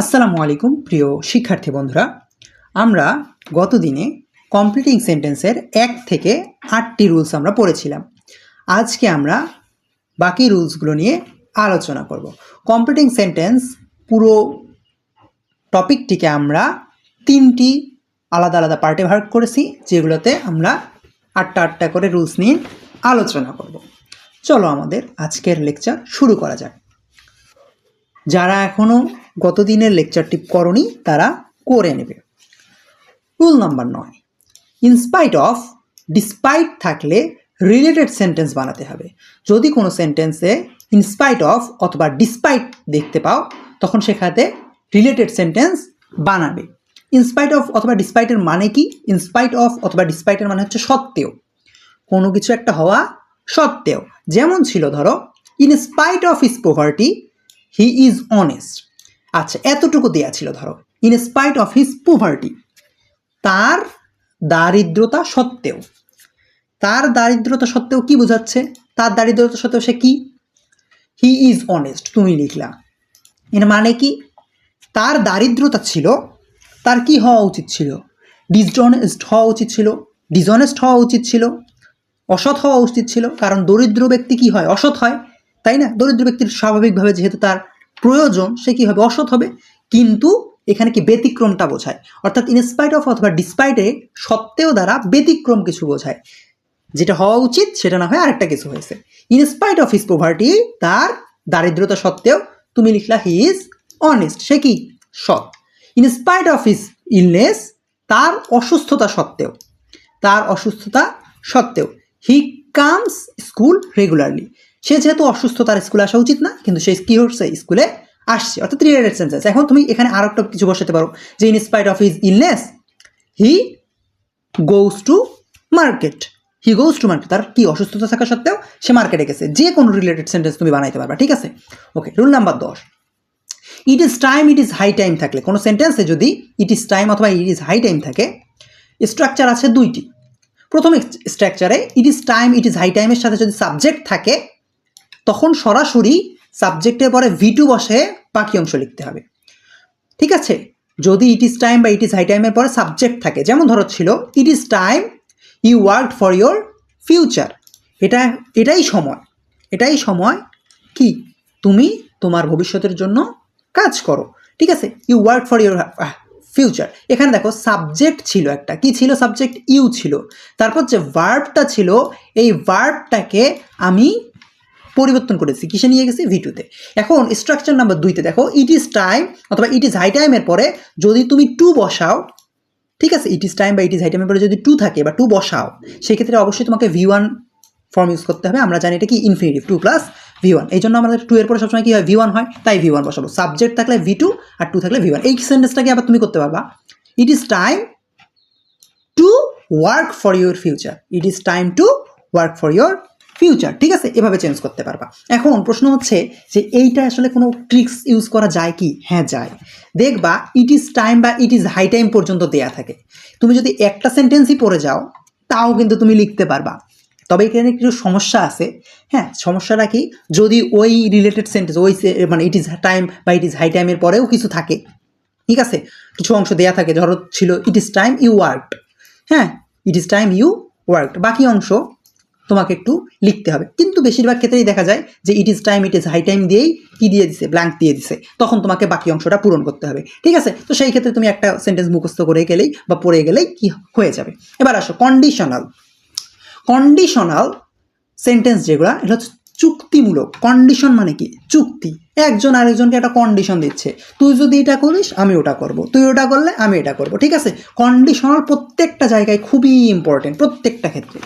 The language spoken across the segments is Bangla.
আসসালামু আলাইকুম, প্রিয় শিক্ষার্থী বন্ধুরা। আমরা গত দিনে কমপ্লিটিং সেন্টেন্সের এক থেকে আটটি রুলস আমরা পড়েছিলাম। আজকে আমরা বাকি রুলসগুলো নিয়ে আলোচনা করব। কমপ্লিটিং সেন্টেন্স পুরো টপিকটিকে আমরা তিনটি আলাদা আলাদা পার্টে ভাগ করেছি, যেগুলোতে আমরা আটটা আটটা করে রুলস নিয়ে আলোচনা করব। চলো আমাদের আজকের লেকচার শুরু করা যাক। যারা এখনও গত দিনের লেকচারটি করনি, তারা করে নেবে। রুল নাম্বার নয়। ইনস্পাইট অফ, ডিসপাইট থাকলে রিলেটেড সেন্টেন্স বানাতে হবে। যদি কোনো সেন্টেন্সে ইনস্পাইট অফ অথবা ডিসপাইট দেখতে পাও, তখন সেখানে রিলেটেড সেন্টেন্স বানাবে। ইনস্পাইট অফ অথবা ডিসপাইটের মানে কি? ইনস্পাইট অফ অথবা ডিসপাইটের মানে হচ্ছে সত্ত্বেও। কোনো কিছু একটা হওয়া সত্ত্বেও। যেমন ছিল ধরো, in spite of his poverty he is honest. আচ্ছা এতটুকু দেয়া ছিল, ধরো। In spite of his poverty তার দারিদ্রতা সত্ত্বেও, তার দারিদ্রতা সত্ত্বেও কি বোঝাচ্ছে? তার দারিদ্রতা সত্ত্বেও সে কি? হি ইজ অনেস্ট তুমি লিখলা। এর মানে কি? তার দারিদ্রতা ছিল, তার কি হওয়া উচিত ছিল? ডিসঅনেস্ট হওয়া উচিত ছিল ডিসঅনেস্ট হওয়া উচিত ছিল, অসৎ হওয়া উচিত ছিল। কারণ দরিদ্র ব্যক্তি কি হয়? অসৎ হয়, তাই না? দরিদ্র ব্যক্তির স্বাভাবিকভাবে যেহেতু তার প্রয়োজন সে কি হবে অসৎ হবে, কিন্তু এখানে কি ব্যতিক্রমটা বোঝায়? অর্থাৎ ইনস্পাইট অফ অথবা ডিসপাইটে সত্ত্বেও দ্বারা ব্যতিক্রম কিছু বোঝায়। যেটা হওয়া উচিত, সেটা না হয় আরেকটা কিছু হয়েছে। ইনস্পাইট অফ হিস পোভার্টি তার দারিদ্রতা সত্ত্বেও তুমি লিখলা হি ইজ অনেস্ট সে কি? সৎ। ইনস্পাইট অফ হিস ইলনেস তার অসুস্থতা সত্ত্বেও। তার অসুস্থতা সত্ত্বেও। হি কামস স্কুল রেগুলারলি সে যেহেতু অসুস্থ, তার স্কুলে আসা উচিত না, কিন্তু সে কী হচ্ছে স্কুলে আসছে। অর্থাৎ রিলেটেড সেন্সেস এখন তুমি এখানে আরও একটা কিছু বসাতে পারো, যে in in spite of his illness he goes to market he goes to market তার কি অসুস্থতা থাকা সত্ত্বেও সে মার্কেটে গেছে। যে কোনো রিলেটেড সেন্টেন্স তুমি বানাইতে পারবা, ঠিক আছে? ওকে রুল নাম্বার দশ। It is time it is high time থাকলে, কোনো সেন্টেন্সে যদি ইট ইজ টাইম অথবা ইট ইজ হাই টাইম থাকে স্ট্রাকচার আছে দুইটি। প্রথম স্ট্রাকচারে it is time it is high টাইমের সাথে যদি সাবজেক্ট থাকে তখন সরাসরি সাবজেক্টের পরে ভি টু বসে বাকি অংশ লিখতে হবে। ঠিক আছে? যদি ইট ইজ টাইম বা ইট ইজ হাই টাইমের পরে সাবজেক্ট থাকে, যেমন ধরো ছিল it is time you work for your future এটা, এটাই সময়। এটাই সময় কি? তুমি তোমার ভবিষ্যতের জন্য কাজ করো। ঠিক আছে? You work for your future এখানে দেখো সাবজেক্ট ছিল একটা। কি ছিল সাবজেক্ট ইউ ছিল। তারপর যে ভার্বটা ছিল, এই ভার্বটাকে আমি পরিবর্তন করেছি, কিসে নিয়ে গেছি? ভিটুতে এখন স্ট্রাকচার নাম্বার দুইতে দেখো ইট ইজ টাইম অথবা ইট ইজ হাই টাইমের পরে যদি তুমি টু বসাও, ঠিক আছে? ইট ইজ টাইম বা ইট ইজ হাই টাইমের পরে যদি টু থাকে বা টু বসাও, সেক্ষেত্রে অবশ্যই তোমাকে ভি ওয়ান ফর্ম ইউজ করতে হবে। আমরা জানি এটা কি infinitive to plus V one এই জন্য আমাদের টু এর পরে সবসময় কি হয়? ভি ওয়ান হয়, তাই ভি ওয়ান বসাবো। সাবজেক্ট থাকলে ভি টু আর টু থাকলে ভি ওয়ান এই সেন্টেন্সটাকে আবার তুমি করতে পারবা। It is time to work for your future it is time to work for your future ঠিক আছে? এভাবে চেঞ্জ করতে পারবা। এখন প্রশ্ন হচ্ছে যে এইটা আসলে কোনো ট্রিক্স ইউজ করা যায় কি? হ্যাঁ যায়। দেখবা ইট ইজ টাইম বা ইট ইজ হাই টাইম পর্যন্ত দেয়া থাকে। তুমি যদি একটা সেন্টেন্সই পড়ে যাও, তাও কিন্তু তুমি লিখতে পারবা। তবে এখানে কিছু সমস্যা আছে। হ্যাঁ সমস্যাটা কি? যদি ওই রিলেটেড সেন্টেন্স ওই মানে ইট ইজ টাইম বা ইট ইজ হাই টাইমের পরেও কিছু থাকে, ঠিক আছে? কিছু অংশ দেয়া থাকে। ধরো ছিল it is time you work হ্যাঁ it is time you work বাকি অংশ তোমাকে একটু লিখতে হবে। কিন্তু বেশিরভাগ ক্ষেত্রেই দেখা যায় যে it is time it is high time দিয়েই কি দিয়ে দিছে? ব্ল্যাঙ্ক দিয়ে দিছে। তখন তোমাকে বাকি অংশটা পূরণ করতে হবে। ঠিক আছে? তো সেই ক্ষেত্রে তুমি একটা সেন্টেন্স মুখস্থ করে গেলেই বা পড়ে গেলেই কি হয়ে যাবে? এবার আসো কন্ডিশনাল কন্ডিশনাল সেন্টেন্স যেগুলো এটা হচ্ছে চুক্তিমূলক। কন্ডিশন মানে কি? চুক্তি। একজন আরেকজনকে একটা কন্ডিশন দিচ্ছে। তুই যদি এটা করিস, আমি ওটা করব। তুই ওটা করলে, আমি এটা করব। ঠিক আছে? কন্ডিশনাল প্রত্যেকটা জায়গায় খুবই ইম্পর্টেন্ট প্রত্যেকটা ক্ষেত্রে।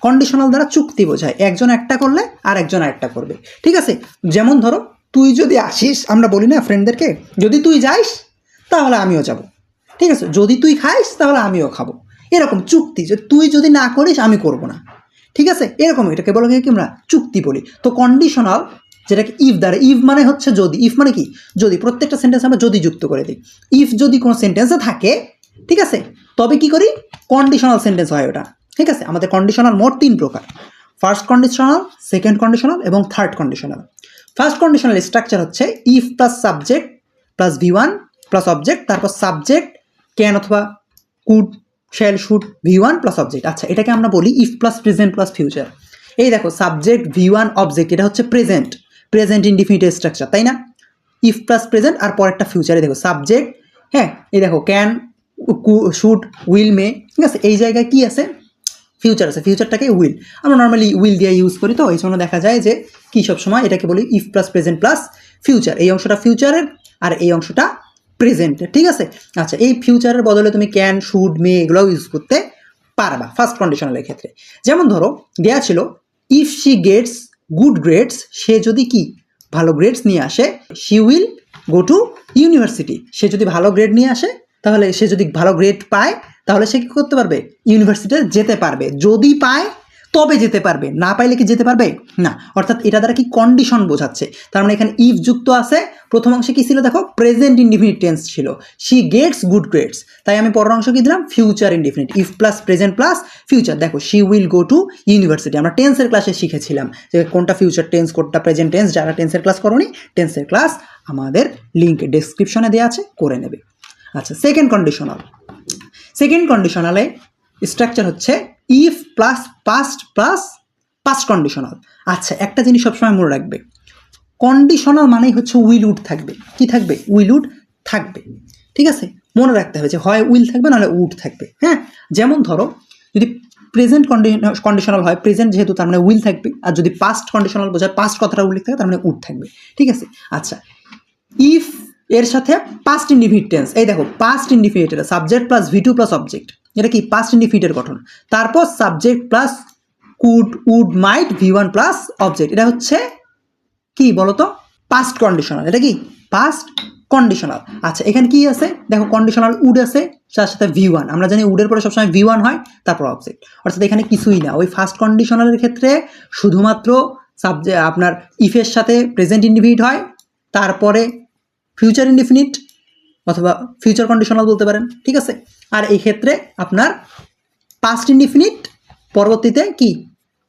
কন্ডিশনাল দ্বারা চুক্তি বোঝায়। একজন একটা করলে আর একজন আরেকটা করবে। ঠিক আছে? যেমন ধরো, তুই যদি আসিস, আমরা বলি না ফ্রেন্ডদেরকে যদি তুই যাইস, তাহলে আমিও যাব। ঠিক আছে? যদি তুই খাইস, তাহলে আমিও খাব। এরকম চুক্তি যে তুই যদি না করিস, আমি করব না। ঠিক আছে? এরকম এটাকে বলা কি আমরা চুক্তি বলি। তো কন্ডিশনাল যেটাকে ইফ দ্বারা ইফ মানে হচ্ছে যদি। ইফ মানে কি? যদি, প্রত্যেকটা সেন্টেন্স আমরা যদি যুক্ত করে দিই। ইফ যদি কোনো সেন্টেন্সে থাকে, ঠিক আছে? তবে কি করি? কন্ডিশনাল সেন্টেন্স হয় ওটা। ঠিক আছে? আমাদের কন্ডিশনাল মোট তিন প্রকার। ফার্স্ট কন্ডিশনাল সেকেন্ড কন্ডিশনাল এবং third conditional first conditional structure হচ্ছে if plus subject plus V one plus object তারপর সাবজেক্ট ক্যান অথবা could shall should V one plus object আচ্ছা এটাকে আমরা বলি if plus present plus future এই দেখো সাবজেক্ট ভি ওয়ান অবজেক্ট এটা হচ্ছে প্রেজেন্ট প্রেজেন্ট ইনডিফিনিট স্ট্রাকচার তাই না? ইফ প্লাস প্রেজেন্ট আর পরেরটা ফিউচারে দেখো সাবজেক্ট হ্যাঁ এই দেখো ক্যান শুড উইল মে ঠিক আছে? এই জায়গায় কি আছে? ফিউচার আছে ফিউচারটাকে উইল আমরা নর্মালি উইল দিয়ে ইউজ করি তো, এই জন্য দেখা যায় যে কী সবসময় এটাকে বলি if plus present plus future এই অংশটা ফিউচারের আর এই অংশটা প্রেজেন্টের ঠিক আছে? আচ্ছা এই ফিউচারের বদলে তুমি ক্যান শুড মে এগুলোও ইউজ করতে পারবা ফার্স্ট কন্ডিশনালের ক্ষেত্রে। যেমন ধরো, দেয়া ছিল if she gets good grades সে যদি কি, ভালো গ্রেডস নিয়ে আসে she will go to university সে যদি ভালো গ্রেড নিয়ে আসে, তাহলে সে যদি ভালো গ্রেড পায় তাহলে সে কী করতে পারবে? ইউনিভার্সিটিতে যেতে পারবে। যদি পায়, তবে যেতে পারবে। না পাইলে কি যেতে পারবে? না। অর্থাৎ এটা দ্বারা কি কন্ডিশন বোঝাচ্ছে? তার মানে এখানে ইফ যুক্ত আছে, প্রথম অংশে কি ছিল দেখো? প্রেজেন্ট ইনডিফিনিট টেন্স ছিল। শি গেটস গুড গ্রেডস তাই আমি পরের অংশ কি দিলাম? Future indefinite if plus present plus future দেখো she will go to university আমরা টেন্সের ক্লাসে শিখেছিলাম যে কোনটা ফিউচার টেন্স কোনটা প্রেজেন্ট টেন্স যারা টেন্সের ক্লাস করোনি টেন্সের ক্লাস আমাদের লিঙ্ক ডেসক্রিপশনে দেওয়া আছে, করে নেবে। আচ্ছা সেকেন্ড কন্ডিশনাল সেকেন্ড কন্ডিশনালে স্ট্রাকচার হচ্ছে if plus past plus past conditional আচ্ছা একটা জিনিস সবসময় মনে রাখবে। কন্ডিশনাল মানেই হচ্ছে উইল উড থাকবে। কি থাকবে? উইল উড থাকবে। ঠিক আছে? মনে রাখতে হবে যে হয় উইল থাকবে, নাহলে উড থাকবে। হ্যাঁ? যেমন ধরো, যদি প্রেজেন্ট কন্ডিশনাল হয় প্রেজেন্ট যেহেতু তার মানে উইল থাকবে, আর যদি পাস্ট কন্ডিশনাল বোঝায় পাস্ট কথাটা উল্লেখ থাকে, তার মানে উড থাকবে। ঠিক আছে? আচ্ছা ইফ এর সাথে পাস্ট ইন্ডিফিনিট টেন্স এই দেখো পাস্ট ইন্ডিফিনিট এটা subject plus V two plus object এটা কি? পাস্ট ইন্ডিফিনিটের গঠন। তারপর subject plus could would might V one plus object এটা হচ্ছে কি বলতো? পাস্ট কন্ডিশনাল এটা কি? পাস্ট কন্ডিশনাল আচ্ছা এখানে কি আছে? দেখো কন্ডিশনাল উড আছে, তার সাথে ভি ওয়ান আমরা জানি উডের পরে সবসময় ভি ওয়ান হয়, তারপর অবজেক্ট অর্থাৎ এখানে কিছুই না। ওই ফার্স্ট কন্ডিশনালের ক্ষেত্রে শুধুমাত্র সাবজেক্ট আপনার ইফের সাথে প্রেজেন্ট ইন্ডিফিনিট হয়, তারপরে ফিউচার ইনডিফিনিট অথবা ফিউচার কন্ডিশনাল বলতে পারেন, ঠিক আছে? আর এই ক্ষেত্রে আপনার পাস্ট ইনডিফিনিট পরবর্তীতে কি?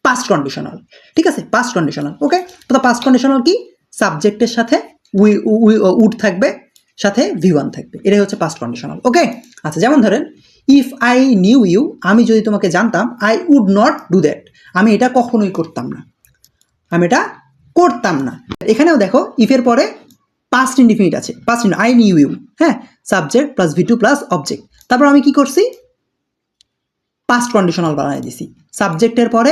পাস্ট কন্ডিশনাল ঠিক আছে? পাস্ট কন্ডিশনাল ওকে তো পাস্ট কন্ডিশনাল কি? সাবজেক্টের সাথে উই উই উড থাকবে, সাথে ভি ওয়ান থাকবে, এটাই হচ্ছে পাস্ট কন্ডিশনাল ওকে আচ্ছা যেমন ধরেন ইফ আই নিউ ইউ আমি যদি তোমাকে জানতাম I would not do that আমি এটা কখনোই করতাম না, আমি এটা করতাম না। এখানেও দেখো ইফের পরে পাস্ট ইনডিফিনিট আছে past in I knew you হ্যাঁ? Subject plus V two plus object তারপর আমি কি করছি? পাস্ট কন্ডিশনাল বানাই দিছি। সাবজেক্টের পরে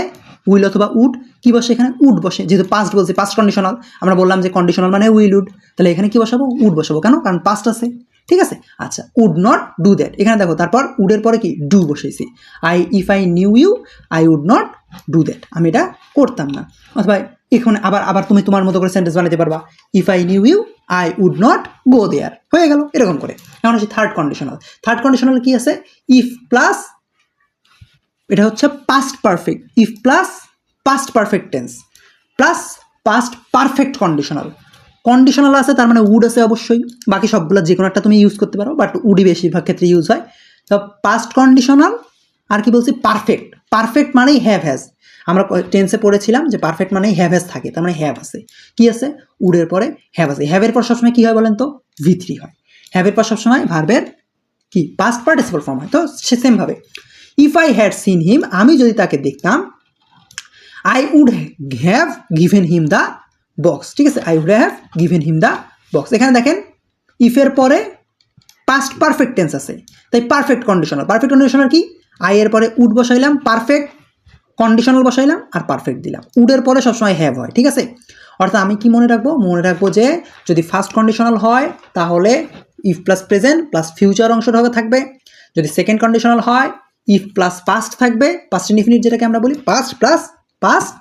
উইল অথবা উড কি বসে এখানে? উড বসে। যেহেতু পাস্ট বলছি পাস্ট কন্ডিশনাল আমরা বললাম যে কন্ডিশনাল মানে উইল উড তাহলে এখানে কি বসাবো? উড বসাবো। কেন? কারণ পাস্ট আছে। ঠিক আছে? আচ্ছা উড নট ডু দ্যাট এখানে দেখো, তারপর উডের পরে কি? ডু বসেছি I if I knew you I would not do that আমি এটা করতাম না। অথবা এখানে আবার আবার তুমি তোমার মতো করে সেন্টেন্স বানাতে পারবা। If I knew you I would not go there হয়ে গেল, এরকম করে। এখন হচ্ছে থার্ড কন্ডিশনাল থার্ড কন্ডিশনাল কি আছে? ইফ প্লাস এটা হচ্ছে past perfect if plus past perfect tense plus past perfect conditional conditional আছে, তার মানে উড আছে অবশ্যই। বাকি সবগুলো যে কোনো একটা তুমি ইউজ করতে পারো বাট উডই বেশিরভাগ ক্ষেত্রে ইউজ হয়। তো পাস্ট কন্ডিশনাল আর কি বলছি? পারফেক্ট পারফেক্ট মানেই হ্যাভ হ্যাজ আমরা টেন্সে পড়েছিলাম যে পারফেক্ট মানেই হ্যাভ থাকে, তার মানে হ্যাভ আছে। কি আছে? উডের পরে হ্যাভ আছে। হ্যাভের পর সবসময় কী হয় বলেন তো? ভি থ্রি হয়। হ্যাভের পর সবসময় ভার্বের কি? পাস্ট পার্টিসিপাল ফর্ম হয়। তো সে সেমভাবে if I had seen him আমি যদি তাকে দেখতাম I would have given him the box ঠিক আছে? I would have given him the box এখানে দেখেন ইফের পরে পাস্ট পারফেক্ট টেন্স আছে। তাই পারফেক্ট কন্ডিশনাল পারফেক্ট কন্ডিশনাল কি? আই এর পরে উড বসাইলাম। পারফেক্ট কন্ডিশনাল বসাইলাম আর পারফেক্ট দিলাম। উডের পরে সবসময় হ্যাভ হয়, ঠিক আছে? অর্থাৎ আমি কি মনে রাখব? মনে রাখব যে, যদি ফার্স্ট কন্ডিশনাল হয়, তাহলে if plus present plus future অংশটা থাকবে। যদি সেকেন্ড কন্ডিশনাল হয় ইফ প্লাস পাস্ট থাকবে পাস্ট ইনডিফিনিট যেটাকে আমরা বলি past plus past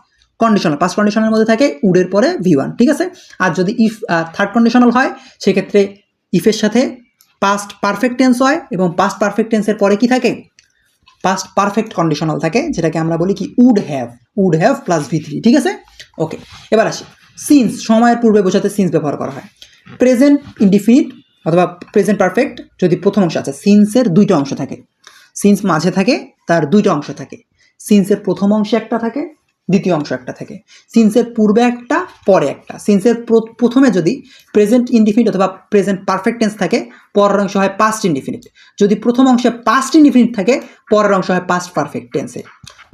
conditional past conditional মধ্যে থাকে উডের পরে ভি ওয়ান ঠিক আছে? আর যদি ইফ থার্ড কন্ডিশনাল হয়, সেক্ষেত্রে ইফের সাথে পাস্ট পারফেক্ট টেন্স হয় এবং পাস্ট পারফেক্ট টেন্সের পরে কি থাকে? পাস্ট পারফেক্ট কন্ডিশনাল থাকে, যেটাকে আমরা বলি কি would have would have plus V three ঠিক আছে? ওকে এবার আসি। সিন্স সময়ের পূর্বে বোঝাতে সিন্স ব্যবহার করা হয়। প্রেজেন্ট ইনডিফিনিট অথবা প্রেজেন্ট পারফেক্ট যদি প্রথম অংশ আছে সিন্সের দুইটা অংশ থাকে। সিন্স মাঝে থাকে, তার দুইটা অংশ থাকে। সিন্সের প্রথম অংশে একটা থাকে দ্বিতীয় অংশ একটা থাকে। সিন্সের পূর্বে একটা, পরে একটা। সিন্সের প্রথমে যদি প্রেজেন্ট ইনডিফিনিট অথবা প্রেজেন্ট পারফেক্ট টেন্স থাকে, পরের অংশ হয় পাস্ট ইনডিফিনিট যদি প্রথম অংশে পাস্ট ইনডিফিনিট থাকে, পরের অংশ হয় পাস্ট পারফেক্ট টেন্সে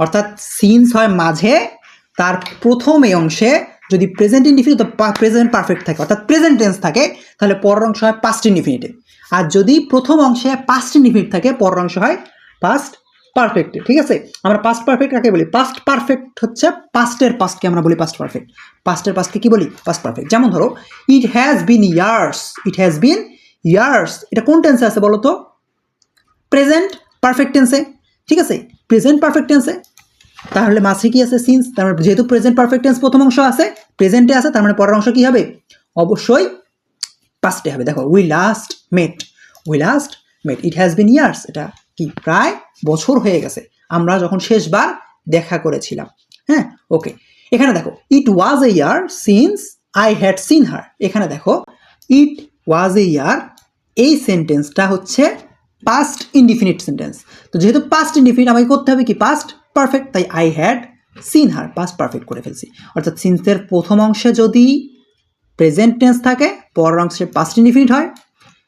অর্থাৎ সিন্স হয় মাঝে, তার প্রথম এই অংশে যদি প্রেজেন্ট ইনডিফিনিট প্রেজেন্ট পারফেক্ট থাকে, অর্থাৎ প্রেজেন্ট টেন্স থাকে, তাহলে পরের অংশ হয় পাস্ট ইনডিফিনিটে আর যদি প্রথম অংশে পাস্ট ইনডিফিনিট থাকে, পরের অংশ হয় পাস্ট পারফেক্ট ঠিক আছে? আমরা পাস্ট পারফেক্ট কাকে বলি? পাস্ট পারফেক্ট হচ্ছে পাস্টের পাস্টকে আমরা বলি পাস্ট পারফেক্ট পাস্টের পাস্টকে কি বলি? পাস্ট পারফেক্ট যেমন ধরো it has been years it has been years এটা কোন টেন্সে আছে বলো তো প্রেজেন্ট পারফেক্ট টেন্সে ঠিক আছে? প্রেজেন্ট পারফেক্ট টেন্সে তাহলে মাসে কি আছে? সিন্স তার মানে যেহেতু প্রেজেন্ট পারফেক্ট টেন্স প্রথম অংশ আছে প্রেজেন্টে আছে, তার মানে পরের অংশ কী হবে? অবশ্যই পাস্টে হবে। দেখো we last met we last met it has been years এটা কি? প্রায় বছর হয়ে গেছে। আমরা যখন শেষবার দেখা করেছিলাম হ্যাঁ? ওকে এখানে দেখো it was a year since I had seen her এখানে দেখো ইট ওয়াজ এ ইয়ার এই সেন্টেন্সটা হচ্ছে পাস্ট ইনডিফিনিট সেন্টেন্স তো যেহেতু পাস্ট ইনডিফিনিট আমাকে করতে হবে কি? পাস্ট পারফেক্ট তাই I had seen her past perfect করে ফেলছি। অর্থাৎ সিন্সের প্রথম অংশে যদি প্রেজেন্ট টেন্স থাকে, পরের অংশে পাস্ট ইনডিফিনিট হয়।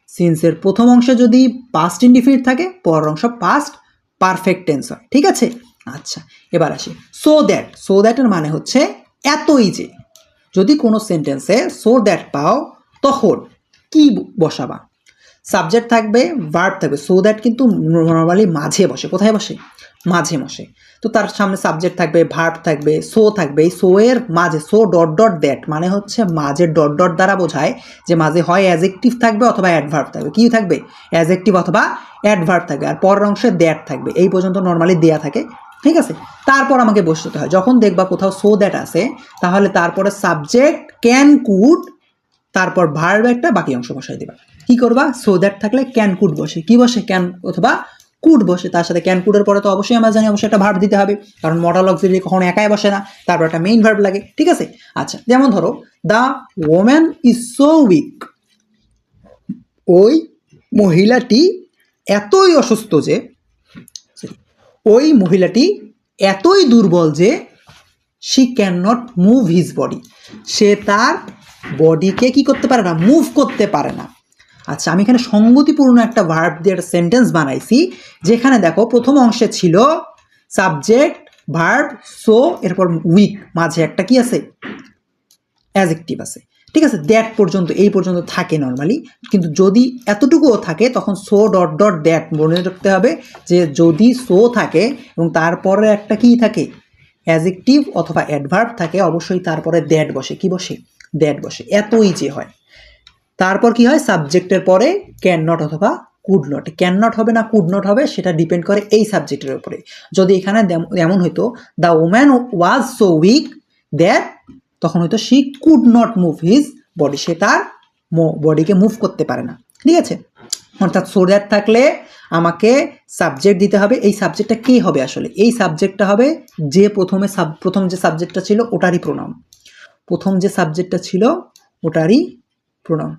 সিন্সের প্রথম অংশে যদি পাস্ট ইনডিফিনিট থাকে, পরের অংশ পাস্ট পারফেক্ট টেন্স হয় ঠিক আছে? আচ্ছা এবার আসি। সো দ্যাট সো দ্যাটের মানে হচ্ছে এতই যে, যদি কোনো সেন্টেন্সে সো দ্যাট পাও, তখন কি বসাবা? সাবজেক্ট থাকবে ভার্ব থাকবে সো দ্যাট কিন্তু নর্মালি মাঝে বসে, কোথায় বসে? মাঝে বসে তো তার সামনে সাবজেক্ট থাকবে ভার্ব থাকবে সো থাকবে। এই সো এর মাঝে সো ডট ডট দ্যাট মানে হচ্ছে মাঝে ডট ডট দ্বারা বোঝায় যে মাঝে হয় অ্যাজেক্টিভ থাকবে অথবা অ্যাডভার্ব থাকবে। কী থাকবে? অ্যাজেক্টিভ অথবা অ্যাডভার্ব থাকবে। আর পরের অংশে দ্যাট থাকবে। এই পর্যন্ত নর্মালি দেয়া থাকে। ঠিক আছে? তারপর আমাকে বসতে হয়। যখন দেখবা কোথাও সো দ্যাট আছে, তাহলে তারপরে সাবজেক্ট ক্যান কুড তারপর ভার্ব একটা বাকি অংশ বসাই দিবা। কি করবা? সো দ্যাট থাকলে ক্যান কুড বসে। কি বসে? ক্যান অথবা কুড বসে, তার সাথে ক্যান কুডের পরে তো অবশ্যই আমরা জানি অবশ্যই একটা ভার্ব দিতে হবে, কারণ মডাল অক্সিলারি কখনো একাই বসে না, তারপর একটা মেইন ভার্ব লাগে, ঠিক আছে? আচ্ছা যেমন ধরো the woman is so weak ওই মহিলাটি এতই অসুস্থ যে ওই মহিলাটি এতই দুর্বল যে she can not move his body সে তার বডিকে কি করতে পারে না মুভ করতে পারে না। আচ্ছা আমি এখানে সঙ্গতিপূর্ণ একটা ভার্ব দিয়ে একটা সেন্টেন্স বানাইছি, যেখানে দেখো প্রথম অংশে ছিল সাবজেক্ট ভার্ব সো এরপর উইক মাঝে একটা কি আছে? অ্যাজেক্টিভ আছে। ঠিক আছে দ্যাট পর্যন্ত, এই পর্যন্ত থাকে নর্মালি কিন্তু যদি এতটুকুও থাকে, তখন সো ডট ডট দ্যাট মনে রাখতে হবে যে যদি সো থাকে, এবং তারপরে একটা কি থাকে? অ্যাজেক্টিভ অথবা অ্যাডভার্ব থাকে, অবশ্যই তারপরে দ্যাট বসে। কি বসে? দ্যাট বসে। এতই যে হয়। তারপর কি হয়? সাবজেক্টের পরে ক্যান নট অথবা কুড নট ক্যান নট হবে না কুড নট হবে সেটা ডিপেন্ড করে এই সাবজেক্টের উপরে। যদি এখানে এমন হইতো the woman was so weak that তখন হয়তো she could not move his body সে তার বডিকে মুভ করতে পারে না। ঠিক আছে? অর্থাৎ সো দ্যাট থাকলে আমাকে সাবজেক্ট দিতে হবে। এই সাবজেক্টটা কে হবে আসলে? এই সাবজেক্টটা হবে যে প্রথমে সাব প্রথম যে সাবজেক্টটা ছিল ওটারই প্রণাম প্রথম যে সাবজেক্টটা ছিল ওটারই প্রণাম।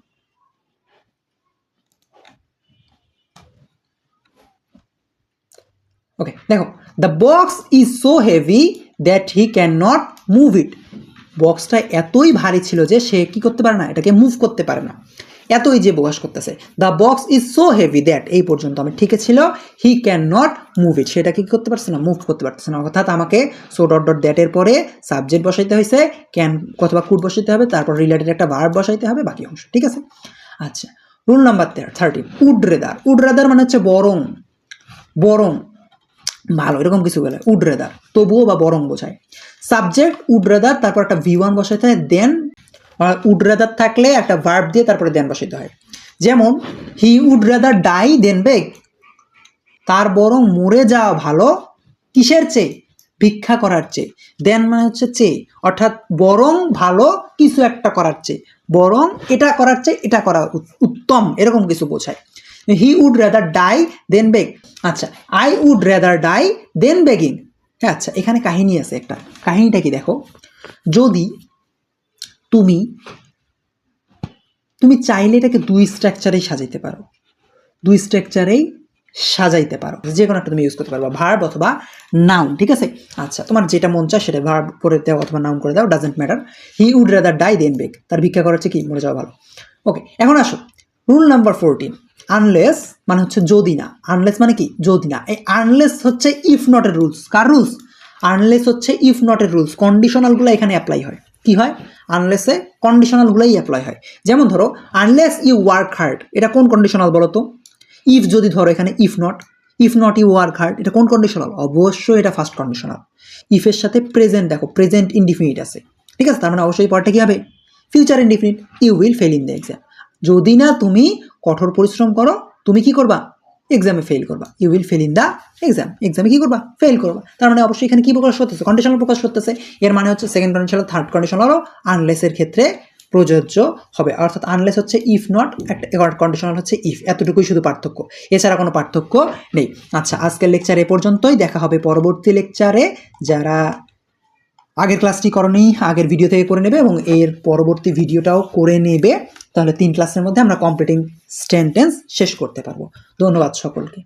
ওকে দেখো the box is so heavy that he can not move it বক্সটা এতই ভারী ছিল যে সে কি করতে পারে না, এটাকে মুভ করতে পারে না। এতই যে বকাশ করতেছে। The box is so heavy that এই পর্যন্ত আমি ঠিকই ছিল। He can not move it সেটা কি করতে পারছে না? মুভ করতে পারতেছে না। অর্থাৎ আমাকে সো ডট ডট দ্যাটের পরে সাবজেক্ট বসাইতে হয়েছে। ক্যান অথবা কুড বসাইতে হবে। তারপর রিলেটেড একটা ভার্ব বসাইতে হবে। বাকি অংশ। ঠিক আছে? আচ্ছা। Rule number thirteen would rather would rather মানে হচ্ছে বরং। বরং। ভালো, এরকম কিছু বলে। উড রেদার তবুও বা বরং বোঝায়। সাবজেক্ট উড রেদার তারপর একটা ভি ওয়ান বসাইতে হয়। দেন উড রেদার থাকলে একটা ভার্ব দিয়ে তারপরে দেন বসাইতে হয়। যেমন he would rather die than beg তার বরং মরে যাওয়া ভালো কিসের চেয়ে? ভিক্ষা করার চেয়ে। দেন মানে হচ্ছে চেয়ে। অর্থাৎ বরং ভালো কিছু একটা করার চেয়ে। বরং এটা করার চেয়ে এটা করা উত্তম, এরকম কিছু বোঝায়। He would rather die than beg আচ্ছা I would rather die than begging আচ্ছা এখানে কাহিনী আছে একটা। কাহিনীটা কি দেখো? যদি তুমি তুমি চাইলে এটাকে দুই স্ট্রাকচারেই সাজাইতে পারো। দুই স্ট্রাকচারেই সাজাইতে পারো। যে কোনো একটা তুমি ইউজ করতে পারো ভার্ব অথবা নাউন ঠিক আছে? আচ্ছা তোমার যেটা মন চায় সেটা ভার্ব করে দাও অথবা নাউন করে দাও doesn't matter he would rather die than beg তার ভিক্ষা করা হচ্ছে কি? মরে যাওয়া ভালো। ওকে এখন আসো। রুল নাম্বার ফোরটিন আনলেস মানে হচ্ছে যদি না। আনলেস মানে কি? যদি না। এই আনলেস হচ্ছে ইফ নট এর রুলস কার রুলস আনলেস হচ্ছে ইফ নটের রুলস কন্ডিশনালগুলো এখানে অ্যাপ্লাই হয়। কি হয়? আনলেসে কন্ডিশনালগুলোই অ্যাপ্লাই হয়। যেমন ধরো আনলেস ইউ ওয়ার্ক হার্ড এটা কোন কন্ডিশনাল বলো তো? ইফ যদি ধরো এখানে if not if not you work hard এটা কোন কন্ডিশনাল অবশ্যই এটা ফার্স্ট কন্ডিশনাল ইফের সাথে প্রেজেন্ট দেখো প্রেজেন্ট ইনডিফিনিট আছে। ঠিক আছে? তার মানে অবশ্যই পরটা কি হবে? Future indefinite you will fail in the exam যদি না তুমি কঠোর পরিশ্রম করো, তুমি কি করবা? এক্সামে ফেল করবা। You will fail in the exam এক্সামে কি করবা? ফেল করবা। তার মানে অবশ্যই এখানে কী প্রকাশ করতেছে? কন্ডিশনাল প্রকাশ করতেছে। এর মানে হচ্ছে সেকেন্ড কন্ডিশনাল থার্ড কন্ডিশনালও আনলেসের ক্ষেত্রে প্রযোজ্য হবে। অর্থাৎ আনলেস হচ্ছে ইফ নট একটা কন্ডিশনাল হচ্ছে ইফ এতটুকুই শুধু পার্থক্য। এছাড়া কোনো পার্থক্য নেই। আচ্ছা আজকের লেকচার এ পর্যন্তই। দেখা হবে পরবর্তী লেকচারে যারা আগের ক্লাসটি করনি, আগের ভিডিও থেকে করে নেবে এবং এর পরবর্তী ভিডিওটাও করে নেবে। তাহলে তিন ক্লাসের মধ্যে আমরা কমপ্লিটিং সেন্টেন্স শেষ করতে পারব। ধন্যবাদ সকলকে।